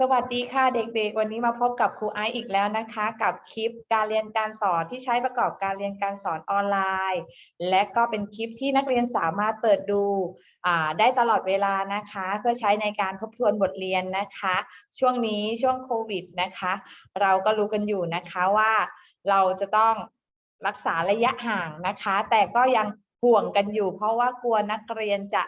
สวัสดีค่ะเด็กๆ วันนี้มาพบกับครูไอซ์อีกแล้วนะคะ กับคลิปการเรียนการสอนที่ใช้ประกอบการเรียนการสอนออนไลน์ และก็เป็นคลิปที่นักเรียนสามารถเปิดดูได้ตลอดเวลานะคะ เพื่อใช้ในการทบทวนบทเรียนนะคะ ช่วงนี้ช่วงโควิดนะคะ เราก็รู้กันอยู่นะคะว่าเราจะต้องรักษาระยะห่างนะคะ แต่ก็ยังห่วงกันอยู่ เพราะว่ากลัวนักเรียนจะ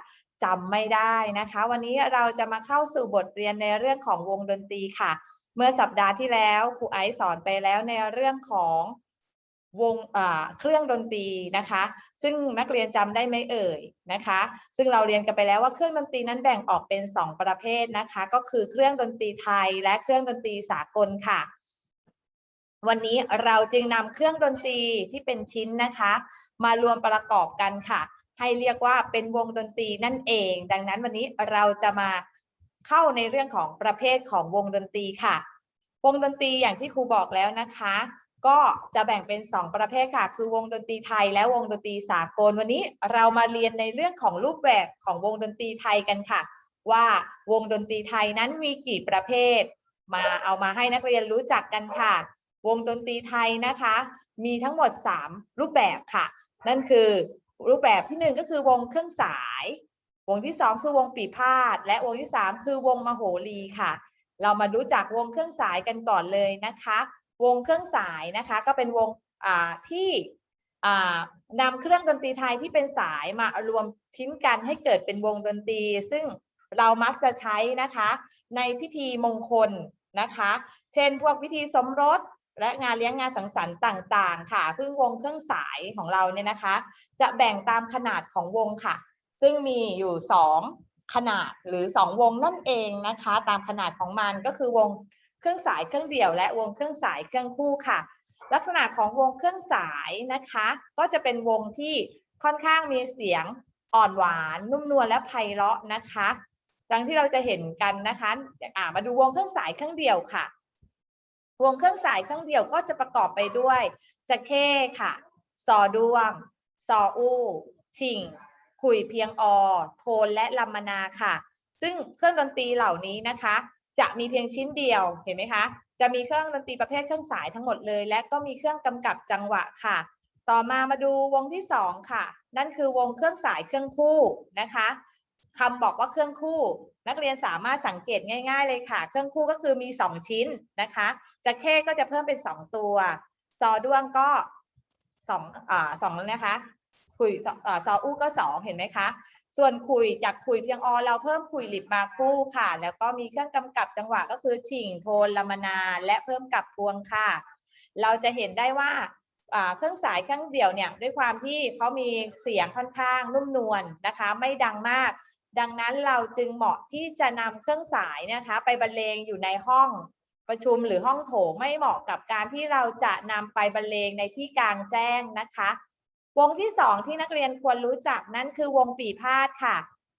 จำไม่ได้นะคะ วันนี้เราจะมาเข้าสู่บทเรียนในเรื่องของวงดนตรีค่ะ เมื่อสัปดาห์ที่แล้วครูไอซ์สอนไปแล้วในเรื่องของวงเครื่องดนตรีนะคะ ซึ่งนักเรียนจำได้ไหมเอ่ยนะคะ ซึ่งเราเรียนกันไปแล้วว่าเครื่องดนตรีนั้นแบ่งออกเป็น 2 ประเภทนะคะ ก็คือเครื่องดนตรีไทยและเครื่องดนตรีสากลค่ะ วันนี้เราจึงนำเครื่องดนตรีที่เป็นชิ้นนะคะ มารวมประกอบกันค่ะ ให้เรียกว่าเป็นวงดนตรีนั่นเอง ดังนั้นวันนี้เราจะมาเข้าในเรื่องของประเภทของวงดนตรีค่ะ วงดนตรีอย่างที่ครูบอกแล้วนะคะ ก็จะแบ่งเป็น 2 ประเภทค่ะ คือวงดนตรีไทยและวงดนตรีสากล วันนี้เรามาเรียนในเรื่องของรูปแบบของวงดนตรีไทยกันค่ะ ว่าวงดนตรีไทยนั้นมีกี่ประเภท มาเอามาให้นักเรียนรู้จักกันค่ะ วงดนตรีไทยนะคะ มีทั้งหมด 3 รูปแบบค่ะ นั่นคือ รูปแบบที่หนึ่งก็คือวงเครื่องสาย วงที่สองคือวงปีพาดและวงที่สามคือวงมโหรีค่ะ เรามารู้จักวงเครื่องสายกันก่อนเลยนะคะ วงเครื่องสายนะคะ ก็เป็นวงที่อ่านำเครื่องดนตรีไทยที่เป็นสายมารวมชิ้นกันให้เกิดเป็นวงดนตรี ซึ่งเรามักจะใช้นะคะ ในพิธีมงคลนะคะ เช่น พวกพิธีสมรส และงานเลี้ยงงานสังสรรค์ต่างๆ ค่ะซึ่งวงเครื่องสายของเราเนี่ยนะคะ จะแบ่งตามขนาดของวงค่ะ ซึ่งมีอยู่ 2 ขนาดหรือ 2 วงนั่นเองนะคะ ตามขนาดของมันก็คือวงเครื่องสายเครื่องเดี่ยวและวงเครื่องสายเครื่องคู่ค่ะ ลักษณะของวงเครื่องสายนะคะ ก็จะเป็นวงที่ค่อนข้างมีเสียงอ่อนหวาน นุ่มนวลและไพเราะนะคะดังที่เราจะเห็นกันนะคะมาดูวงเครื่องสายเครื่องเดี่ยวค่ะ วงเครื่องสายเครื่องเดี่ยวก็จะประกอบไปด้วยจะเข้ค่ะซอดวงซออูชิงขุยเพียงอโทนและลัมมนาค่ะ ซึ่งเครื่องดนตรีเหล่านี้นะคะ จะมีเพียงชิ้นเดียวเห็นไหมคะ จะมีเครื่องดนตรีประเภทเครื่องสายทั้งหมดเลย และก็มีเครื่องกำกับจังหวะค่ะ ต่อมามาดูวงที่สองค่ะ นั่นคือวงเครื่องสายเครื่องคู่นะคะ คำบอกว่าเครื่องคู่ นักเรียนสามารถสังเกตง่าย ๆ เลยค่ะ เครื่องคู่ก็คือมี 2 ชิ้นนะคะจะเข้ก็จะเพิ่มเป็น 2 ตัว จอด้วงก็สองอ่าสองนะคะคุยอ่าซออู้ก็สองเห็นไหมคะ ส่วนคุยจากคุยเพียงอเราเพิ่มคุยหลิบมาคู่ค่ะ แล้วก็มีเครื่องกำกับจังหวะก็คือฉิงโทนลามนา และเพิ่มกับพวงค่ะ เราจะเห็นได้ว่าอ่าเครื่องสายเครื่องเดี่ยวเนี่ยด้วยความที่เขามีเสียงค่อนข้างนุ่มนวลนะคะ ไม่ดังมาก ดังนั้นเราจึงเหมาะที่จะนำเครื่องสายนะคะ ไปบรรเลงอยู่ในห้องประชุมหรือห้องโถงไม่เหมาะกับการที่เราจะนำไปบรรเลงในที่กลางแจ้งนะคะ วงที่สองที่นักเรียนควรรู้จักนั่นคือวงปีพาดค่ะ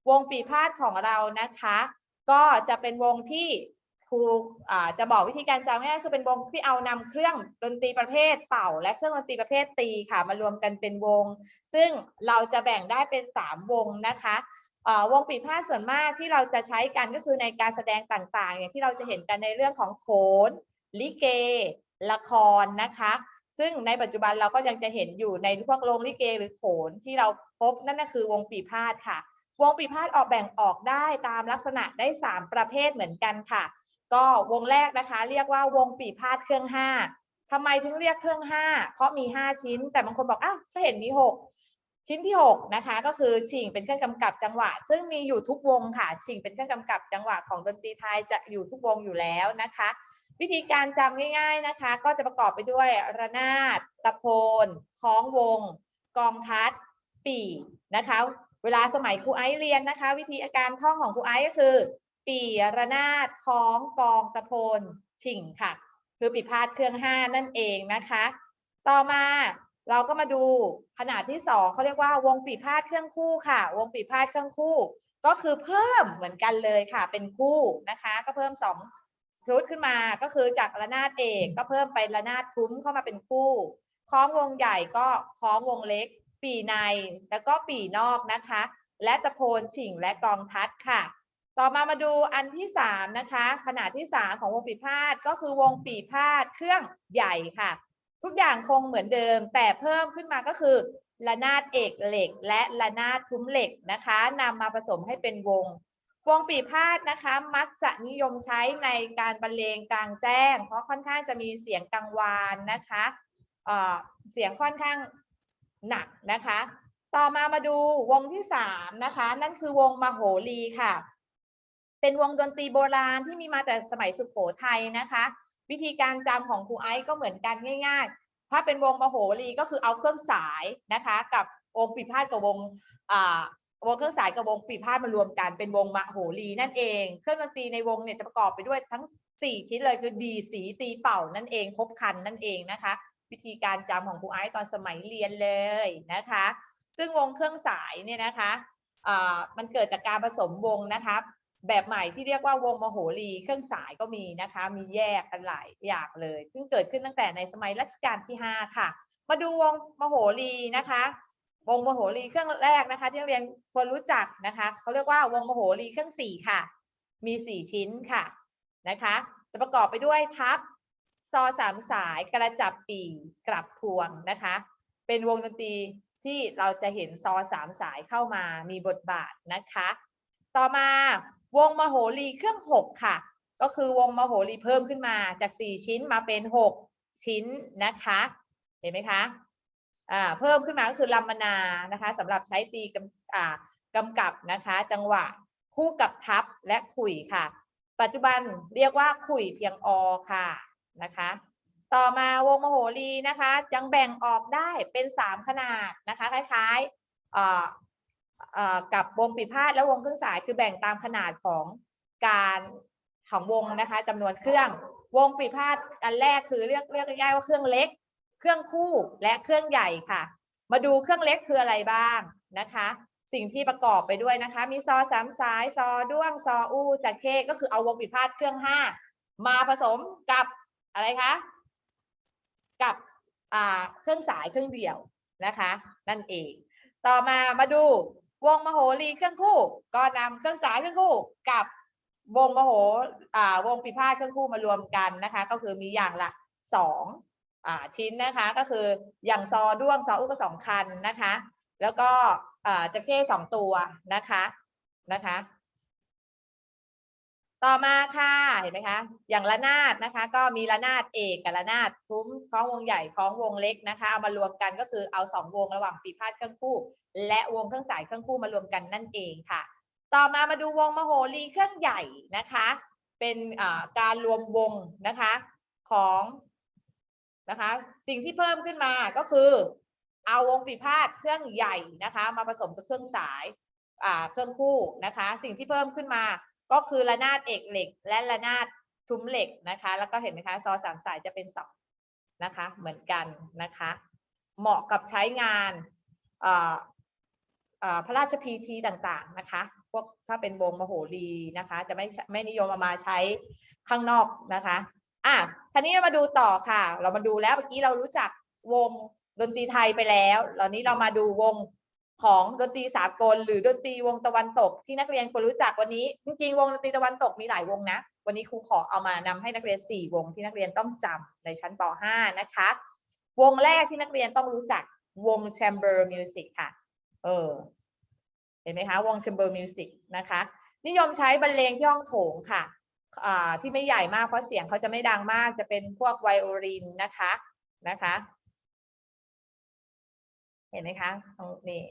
วงปีพาดของเรานะคะ ก็จะเป็นวงที่ครูจะบอกวิธีการจำง่ายคือเป็นวงที่เอานำเครื่องดนตรีประเภทเป่า และเครื่องดนตรีประเภทตีค่ะ มารวมกันเป็นวง ซึ่งเราจะแบ่งได้เป็นสามวงนะคะ วงปีพาดส่วนมากที่เราจะใช้กันก็คือในการแสดงต่างๆอย่างที่เราจะเห็นกันในเรื่องของโขนลิเก ละครนะคะ ซึ่งในปัจจุบันเราก็ยังจะเห็นอยู่ในพวกโรงลิเกหรือโขนที่เราพบนั่นก็คือวงปีพาดค่ะ วงปีพาดออกแบ่งออกได้ตามลักษณะได้ 3 ประเภทเหมือนกันค่ะ ก็วงแรกนะคะ เรียกว่าวงปีพาดเครื่องห้าทำไมถึงเรียกเครื่องห้าเพราะมี 5 ชิ้น แต่บางคนบอกอ้าวก็เห็นมี 6 ชิ้นที่ 6 นะคะ ก็คือชิงเป็นเครื่องกำกับจังหวะ ซึ่งมีอยู่ทุกวงค่ะ ชิงเป็นเครื่องกำกับจังหวะของดนตรีไทยจะอยู่ทุกวงอยู่แล้วนะคะ วิธีการจำง่าย ๆนะคะ ก็จะประกอบไปด้วยระนาดตะโพนคล้องวง กองทัด ปี่นะคะ เวลาสมัยครูไอซ์เรียนนะคะ วิธีอาการท่องของครูไอซ์ก็คือ ปี่ระนาดคล้องกองตะโพนชิงค่ะ คือปีพาดเครื่องห้านั่นเองนะคะ ต่อมา เราก็มาดูขนาดที่สองเขาเรียกว่าวงปีพาดเครื่องคู่ค่ะ วงปีพาดเครื่องคู่ ก็คือเพิ่มเหมือนกันเลยค่ะ เป็นคู่นะคะ ก็เพิ่มสองชุดขึ้นมาก็คือจากระนาดเอกก็เพิ่มไประนาดทุ้มเข้ามาเป็นคู่คล้องวงใหญ่ก็คล้องวงเล็ก ปีในแล้วก็ปีนอกนะคะ และตะโพนฉิงและกองทัดค่ะ ต่อมามาดูอันที่สามนะคะขนาดที่สามของวงปีพาดก็คือวงปีพาดเครื่องใหญ่ค่ะ ทุกอย่างคงเหมือนเดิม แต่เพิ่มขึ้นมาก็คือระนาดเอกเหล็ก และระนาดทุ้มเหล็กนะคะนำมาผสมให้เป็นวง วงปีพาดนะคะ มักจะนิยมใช้ในการบรรเลงกลางแจ้ง เพราะค่อนข้างจะมีเสียงกังวานนะคะเออเสียงค่อนข้างหนักนะคะ ต่อมามาดูวงที่สามนะคะ นั่นคือวงมโหรีค่ะ เป็นวงดนตรีโบราณที่มีมาแต่สมัยสุโขทัยนะคะ วิธีการจำของครูไอซ์ก็เหมือนกันง่าย ๆ ถ้าเป็นวงมโหรีก็คือเอาเครื่องสายนะคะ กับวงปีพาดกับวงวงเครื่องสายกับวงปีพาดมารวมกันเป็นวงมโหรีนั่นเอง เครื่องดนตรีในวงเนี่ยจะประกอบไปด้วยทั้งสี่ชิ้นเลยคือดีสีตีเป่านั่นเองครบคันนั่นเองนะคะ วิธีการจำของครูไอซ์ตอนสมัยเรียนเลยนะคะ ซึ่งวงเครื่องสายเนี่ยนะคะมันเกิดจากการผสมวงนะคะ แบบใหม่ที่เรียกว่าวงมโหรีเครื่องสายก็มีนะคะ มีแยกกันหลายอย่างเลยซึ่งเกิดขึ้นตั้งแต่ในสมัยรัชกาลที่ 5 ค่ะ มาดูวงมโหรีนะคะ วงมโหรีเครื่องแรกนะคะ ที่เรียนควรรู้จักนะคะเขาเรียกว่าวงมโหรีเครื่องสี่ค่ะ มีสี่ชิ้นค่ะนะคะ จะประกอบไปด้วยทับซอสามสายกระจับปีกลับพวงนะคะ เป็นวงดนตรีที่เราจะเห็นซอสามสายเข้ามามีบทบาทนะคะ ต่อมา วงมโหรีเครื่องหกค่ะ ก็คือวงมโหรีเพิ่มขึ้นมาจากสี่ชิ้นมาเป็นหกชิ้นนะคะ เห็นไหมคะอ่าเพิ่มขึ้นมาก็คือลัมมนานะคะสำหรับใช้ตีกำอ่ากำกับนะคะ จังหวะคู่กับทับและขุยค่ะ ปัจจุบันเรียกว่าขุยเพียงอค่ะนะคะต่อมาวงมโหรีนะคะยังแบ่งออกได้เป็นสามขนาดนะคะ คล้ายๆอ่าเอ่อ กับวงปีพาดและวงเครื่องสายคือแบ่งตามขนาดของการของวงนะคะจำนวนเครื่อง วงปีพาดอันแรกคือเรียกเรียกง่ายๆว่าเครื่องเล็ก เครื่องคู่และเครื่องใหญ่ค่ะ มาดูเครื่องเล็กคืออะไรบ้างนะคะ สิ่งที่ประกอบไปด้วยนะคะ มีซอสามสายซอด้วงซออู้จักเข้ก็คือเอาวงปีพาดเครื่องห้ามาผสมกับอะไรคะกับอ่าเครื่องสายเครื่องเดียวนะคะ นั่นเอง ต่อมามาดู วงมโหรีเครื่องคู่ ก็นำเครื่องสายเครื่องคู่กับวงมโหอ่าวงปีพาดเครื่องคู่มารวมกันนะคะ ก็คือมีอย่างละสองอ่าชิ้นนะคะก็คืออย่างซอด้วงซออุกสองคันนะคะ แล้วก็อ่าจะเข้สองตัวนะคะนะคะ ต่อมาค่ะเห็นไหมคะ อย่างระนาดนะคะ ก็มีระนาดเอกกับระนาดทุ้มคล้องวงใหญ่คล้องวงเล็กนะคะเอามารวมกันก็คือเอาสองวงระหว่างปีพาดเครื่องคู่ และวงเครื่องสายเครื่องคู่มารวมกันนั่นเองค่ะ ต่อมามาดูวงมโหรีเครื่องใหญ่นะคะ เป็นการรวมวงนะคะของนะคะ สิ่งที่เพิ่มขึ้นมาก็คือ เอาวงปีพาดเครื่องใหญ่นะคะ มาผสมกับเครื่องสายอ่าเครื่องคู่นะคะ สิ่งที่เพิ่มขึ้นมา ก็คือระนาดเอกเหล็ก และระนาดทุ้มเหล็กนะคะ แล้วก็เห็นไหมคะซอสามสายจะเป็นสองนะคะเหมือนกันนะคะ เหมาะกับใช้งานอ่าอ่าพระราชพิธีต่างๆนะคะพวกถ้าเป็นวงมโหรีนะคะ จะไม่ไม่นิยมเอามาใช้ข้างนอกนะคะอะทีนี้เรามาดูต่อค่ะ เรามาดูแล้วเมื่อกี้เรารู้จักวงดนตรีไทยไปแล้วตอนนี้เรามาดูวง ของดนตรีสากล หรือดนตรีวงตะวันตกที่นักเรียนควรรู้จักวันนี้ จริงๆวงดนตรีตะวันตกมีหลายวงนะ วันนี้ครูขอเอามานำให้นักเรียนสี่วงที่นักเรียนต้องจำในชั้นป .5 นะคะ วงแรกที่นักเรียนต้องรู้จักวง chamber music ค่ะ เออ เห็นไหมคะ วง chamber music นะคะ นิยมใช้บรรเลงที่ห้องโถงค่ะที่ไม่ใหญ่มากเพราะเสียงเขาจะไม่ดังมากจะเป็นพวกไวโอลินนะคะนะคะ เห็นไหมคะนี่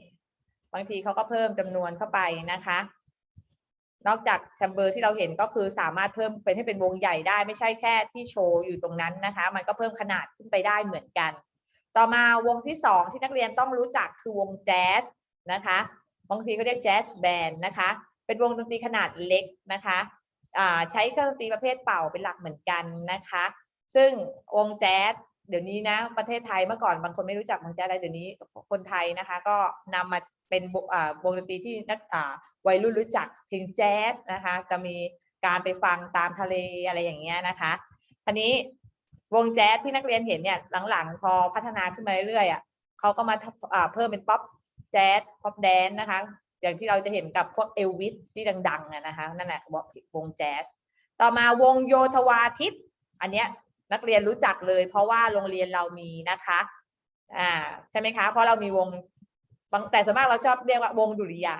บางทีเขาก็เพิ่มจำนวนเข้าไปนะคะ นอกจากแชมเบอร์ที่เราเห็นก็คือสามารถเพิ่มเป็นให้เป็นวงใหญ่ได้ไม่ใช่แค่ที่โชว์อยู่ตรงนั้นนะคะ มันก็เพิ่มขนาดขึ้นไปได้เหมือนกัน ต่อมาวงที่สองที่นักเรียนต้องรู้จักคือวงแจ๊สนะคะบางทีเขาเรียกแจ๊สแบนด์นะคะ เป็นวงดนตรีขนาดเล็กนะคะใช้เครื่องดนตรีประเภทเป่าเป็นหลักเหมือนกันนะคะ ซึ่งวงแจ๊สเดี๋ยวนี้นะประเทศไทยเมื่อก่อนบางคนไม่รู้จักวงแจ๊สอะไรเดี๋ยวนี้คนไทยนะคะ ก็นำมา เป็นวงดนตรีที่นักวัยรุ่นรู้จักเพลงแจ๊สนะคะ จะมีการไปฟังตามทะเลอะไรอย่างเงี้ยนะคะทีนี้วงแจ๊สที่นักเรียนเห็นเนี่ยหลังๆ พอพัฒนาขึ้นมาเรื่อยๆอะเขาก็มาเพิ่มเป็นป๊อปแจ๊สป๊อปแดนนะคะ อย่างที่เราจะเห็นกับพวกเอลวิสที่ดังๆอะนะคะนั่นแหละวงแจ๊สต่อมาวงโยธวาทิตอันเนี้ยนักเรียนรู้จักเลย เพราะว่าโรงเรียนเรามีนะคะอ่าใช่ไหมคะ เพราะเรามีวง บางแต่ส่วนมากเราชอบเรียกว่าวงดุริยา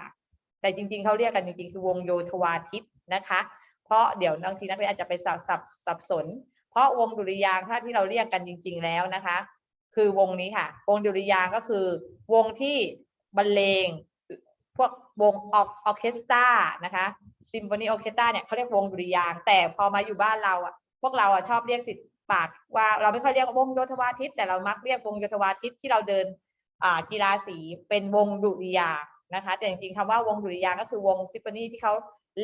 แต่จริง ๆเขาเรียกกันจริงๆ คือวงโยธวาทิตนะคะ เพราะเดี๋ยวบางทีนักเรียนอาจจะไปสับสับสับสน เพราะวงดุริยางถ้าที่เราเรียกกันจริง ๆ แล้วนะคะ คือวงนี้ค่ะ วงดุริยางก็คือ วงที่บรรเลงพวกวงอออเคสตรานะคะซิมโฟนีออเคสตราเนี่ยเขาเรียกวงดุริยางแต่พอมาอยู่บ้านเราอะพวกเราอะชอบเรียกติดปากว่าเราไม่ค่อยเรียกว่าวงโยธวาทิตแต่เรามักเรียกวงโยธวาทิตที่เราเดิน กีฬาสีเป็นวงดุริยางนะคะแต่จริงๆคำว่าวงดุริยางก็คือวงซิมโฟนีที่เขา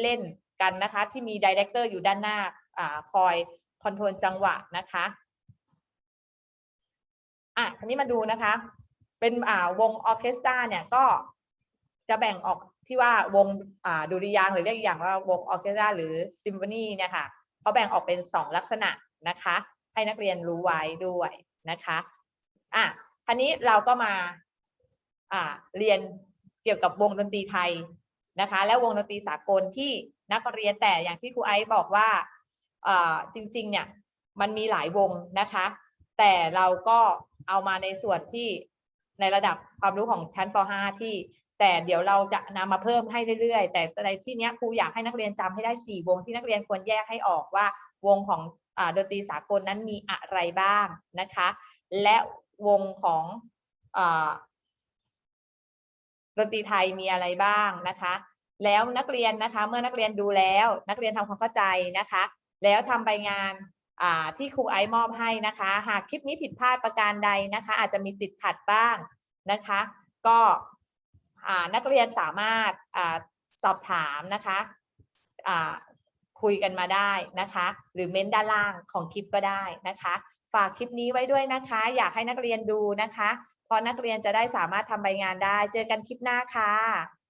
เล่นกันนะคะ ที่มีดีเรคเตอร์อยู่ด้านหน้าอคอยคอนโทรลจังหวะนะคะอะอันนี้มาดูนะคะ เป็นอ่าวงออเคสตราเนี่ยก็จะแบ่งออกที่ว่าวงอ่าดุริยางหรือเรียกอย่างว่าวงออเคสตราหรือซิมโฟนีเนี่ยค่ะเขาแบ่งออกเป็นสองลักษณะนะคะ ให้นักเรียนรู้ไว้ด้วยนะคะอะ ทีนี้เราก็มาอ่าเรียนเกี่ยวกับวงดนตรีไทยนะคะ และวงดนตรีสากลที่นักเรียนแต่อย่างที่ครูไอซ์บอกว่าอ่าจริงๆเนี่ยมันมีหลายวงนะคะ แต่เราก็เอามาในส่วนที่ในระดับความรู้ของชั้นป .5 ที่ แต่เดี๋ยวเราจะนำมาเพิ่มให้เรื่อยๆ แต่ในที่นี้ครูอยากให้นักเรียนจำให้ได้ 4 วงที่นักเรียนควรแยกให้ออกว่าวงของอดนตรีสากลนั้นมีอะไรบ้างนะคะ และ วงของอดนตรีไทยมีอะไรบ้างนะคะ แล้วนักเรียนนะคะ เมื่อนักเรียนดูแล้ว นักเรียนทำความเข้าใจนะคะ แล้วทำใบงานอ่าที่ครูไอซ์มอบให้นะคะ หากคลิปนี้ผิดพลาดประการใดนะคะ อาจจะมีติดขัดบ้างนะคะ ก็อ่านักเรียนสามารถอ่าสอบถามนะคะอ่าคุยกันมาได้นะคะ หรือเม้นด้านล่างของคลิปก็ได้นะคะ ฝากคลิปนี้ไว้ด้วยนะคะ อยากให้นักเรียนดูนะคะ เพราะนักเรียนจะได้สามารถทำใบงานได้ เจอกันคลิปหน้าค่ะ